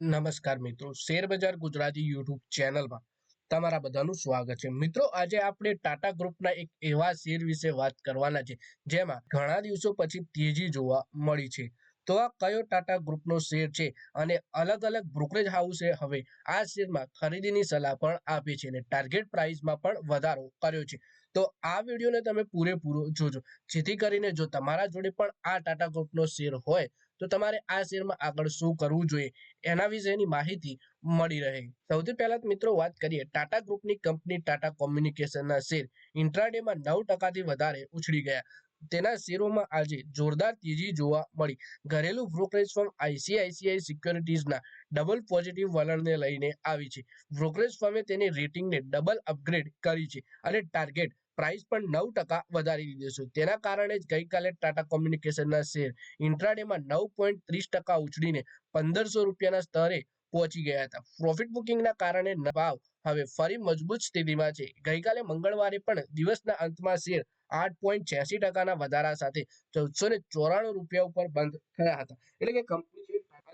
નમસ્કાર મિત્રો શેરબજાર ગુજરાતી યુટ્યુબ ચેનલમાં તમારા બધાનું સ્વાગત છે. મિત્રો, આજે આપણે ટાટા ગ્રુપના એક એવા શેર વિશે વાત કરવાના છે, જેમાં ઘણા દિવસો પછી તેજી જોવા મળી છે. તો આ કયો ટાટા ગ્રુપનો શેર છે અને અલગ અલગ બ્રોકરેજ હાઉસે હવે આ શેરમાં ખરીદીની સલાહ પણ આપી છે અને ટાર્ગેટ પ્રાઇસમાં પણ વધારો કર્યો છે. તો આ વિડીયોને તમે પૂરેપૂરો જોજો. જેથી કરીને જો તમારા જોડે પણ આ ટાટા ગ્રુપનો શેર હોય તો તમારે આ શેરમાં આગળ શું કરવું જોઈએ? એના વિશેની માહિતી મળી રહે. સૌથી પહેલા મિત્રો વાત કરીએ ટાટા ગ્રુપની કંપની ટાટા કોમ્યુનિકેશનના શેર. ઇન્ટ્રાડેમાં નવ ટકાથી વધારે ઉછળી ગયા. તેના શેરોમાં આજે જોરદાર તેજી જોવા મળી. ઘરેલું બ્રોકરેજ ફર્મ આઈસીઆઈસીઆઈ સિક્યોરિટીઝના ડબલ પોઝિટિવ વલણને લઈને આવી છે. બ્રોકરેજ ફર્મે તેની રેટિંગને ડબલ અપગ્રેડ કરી છે અને ટાર્ગેટ પ્રાઇસ પણ નવ ટકા વધારી દીધું છે. તેના કારણે જ ગઈકાલે ટાટા કોમ્યુનિકેશનના શેર ઇન્ટ્રાડેમાં નવ પોઈન્ટ ત્રીસ ટકા ઉછળીને પંદરસો રૂપિયાના સ્તરે પહોંચી ગયા હતા. પ્રોફિટ બુકિંગના કારણે ભાવ હવે ફરી મજબૂત સ્થિતિમાં છે. ગઈકાલે મંગળવારે પણ દિવસના અંતમાં શેર આઠ પોઈન્ટ છ્યાસી ટકાના વધારા સાથે ચૌદસો ને ચોરાણું રૂપિયા ઉપર બંધ થયા હતા. એટલે કે કંપની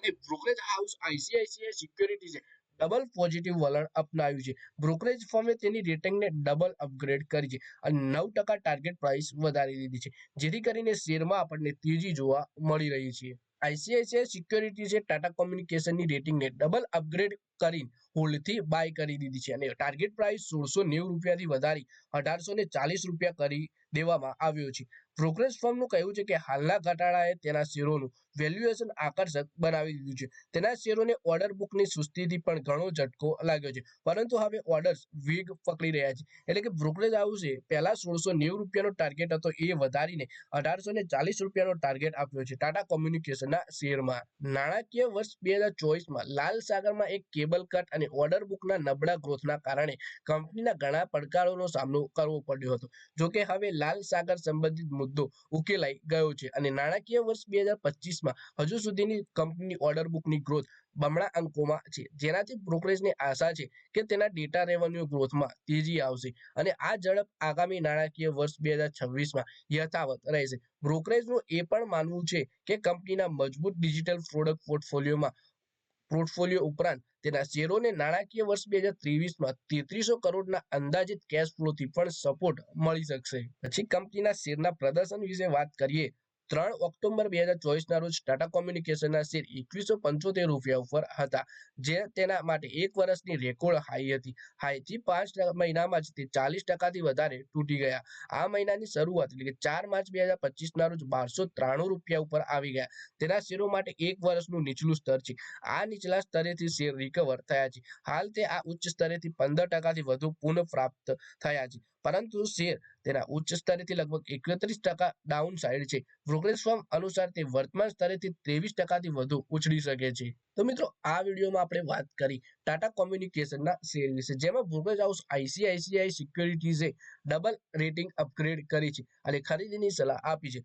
છે બ્રોકરેજ હાઉસ આઈસીઆઈસીઆઈ સિક્યોરિટીઝે ડબલ પોઝિટિવ વલણ અપનાવ્યું છે. બ્રોકરેજ ફર્મે તેની રેટિંગને ડબલ અપગ્રેડ કરી છે અને નવ ટકા ટાર્ગેટ પ્રાઇસ વધારી દીધી છે. જેથી કરીને શેરમાં આપણને તેજી જોવા મળી રહી છે. આઈસીઆઈસીઆઈ સિક્યોરિટીઝે ટાટા કોમ્યુનિકેશનની રેટિંગને ડબલ અપગ્રેડ કરી હોલ્ડથી બાય કરી દીધી છે અને ટાર્ગેટ પ્રાઇસ સોળસો નેવું રૂપિયાથી વધારી અઢારસો ને ચાલીસ રૂપિયા કરી દેવામાં આવ્યો છે. બ્રોકરેજ ફર્મનું કહેવું છે કે હાલના ઘટાડાએ તેના શેરોનું વેલ્યુએશન આકર્ષક બનાવી દીધું છે. તેના શેરોને ઓર્ડર બુકની સુસ્તીથી પણ ઘણો ઝટકો લાગ્યો છે. પરંતુ હવે ઓર્ડર્સ વેગ પકડી રહ્યા છે. એટલે કે બ્રોકરેજ હાઉસે પહેલા સોળસો નેવું રૂપિયાનો ટાર્ગેટ હતો, એ વધારીને અઢારસો ને ચાલીસ રૂપિયાનો ટાર્ગેટ આપ્યો છે ટાટા કોમ્યુનિકેશનના શેરમાં. નાણાકીય વર્ષ બે હજાર ચોવીસમાં લાલ સાગરમાં એક કેબલ કટ અને ઓર્ડર બુકના નબળા ગ્રોથના કારણે કંપનીના ઘણા પડકારોનો સામનો કરવો પડ્યો હતો. જોકે હવે લાલ સાગર સંબંધિત મુદ્દો ઉકેલાઈ ગયો છે. અને નાણાકીય વર્ષ બે હજાર પચીસમાં હજુ સુધીની કંપની ઓર્ડર બુકની ગ્રોથ બમણા અંકોમાં છે. જેનાથી બ્રોકરેજને આશા છે કે તેના ડેટા રેવન્યુ ગ્રોથમાં તેજી આવશે. અને આ ઝડપ આગામી નાણાકીય વર્ષ બે હજાર છવ્વીસમાં યથાવત રહેશે. બ્રોકરેજનું એ પણ માનવું છે કે કંપનીના મજબૂત ડિજિટલ પ્રોડક્ટ પોર્ટફોલિયોમાં પોર્ટફોલિયો ઉપરાંત તેના શેરોને નાણાકીય વર્ષ બે હજાર ત્રેવીસમાં તેત્રીસો કરોડના અંદાજિત કેશ ફ્લોથી પણ સપોર્ટ મળી શકશે. પછી કંપનીના શેરના પ્રદર્શન વિશે વાત કરીએ ત્રણ ઓક્ટોબર બે હજાર ચોવીસના રોજ ટાટા કોમ્યુનિકેશનના શેર એકવીસો પંચોતેર રૂપિયા ઉપર હતા, જે તેના માટે એક વર્ષની રેકોર્ડ હાઈ હતી. હાઈથી પાંચ મહિનામાં જ તે ચાલીસ ટકાથી વધારે તૂટી ગયા. આ મહિનાની શરૂઆત એટલે કે ચાર માર્ચ બે હજાર પચીસના રોજ બારસો ત્રાણું રૂપિયા ઉપર આવી ગયા. તેના શેરો માટે એક વર્ષનું નીચલું સ્તર છે. આ નીચલા સ્તરેથી શેર રિકવર થયા છે. હાલ તે આ ઉચ્ચ સ્તરેથી પંદર ટકાથી વધુ પુનઃ પ્રાપ્ત થયા છે. પરંતુ શેર તેના ઉચ્ચ સ્તરેથી લગભગ એકત્રીસ ટકા ડાઉન સાઇડ છે. પ્રોગ્રેસ ફોર્મ અનુસાર તે વર્તમાન સ્તરેથી ત્રેવીસ ટકાથી વધુ ઉછળી શકે છે. તો મિત્રો, આ વિડીયોમાં આપણે વાત કરી ટાટા કોમ્યુનિકેશનના શેર વિશે. જેમાં બ્રોકરેજ હાઉસ આઈસીઆઈસીઆઈ સિક્યોરિટીઝે ડબલ રેટિંગ અપગ્રેડ કરી છે અને ખરીદીની સલાહ આપી છે.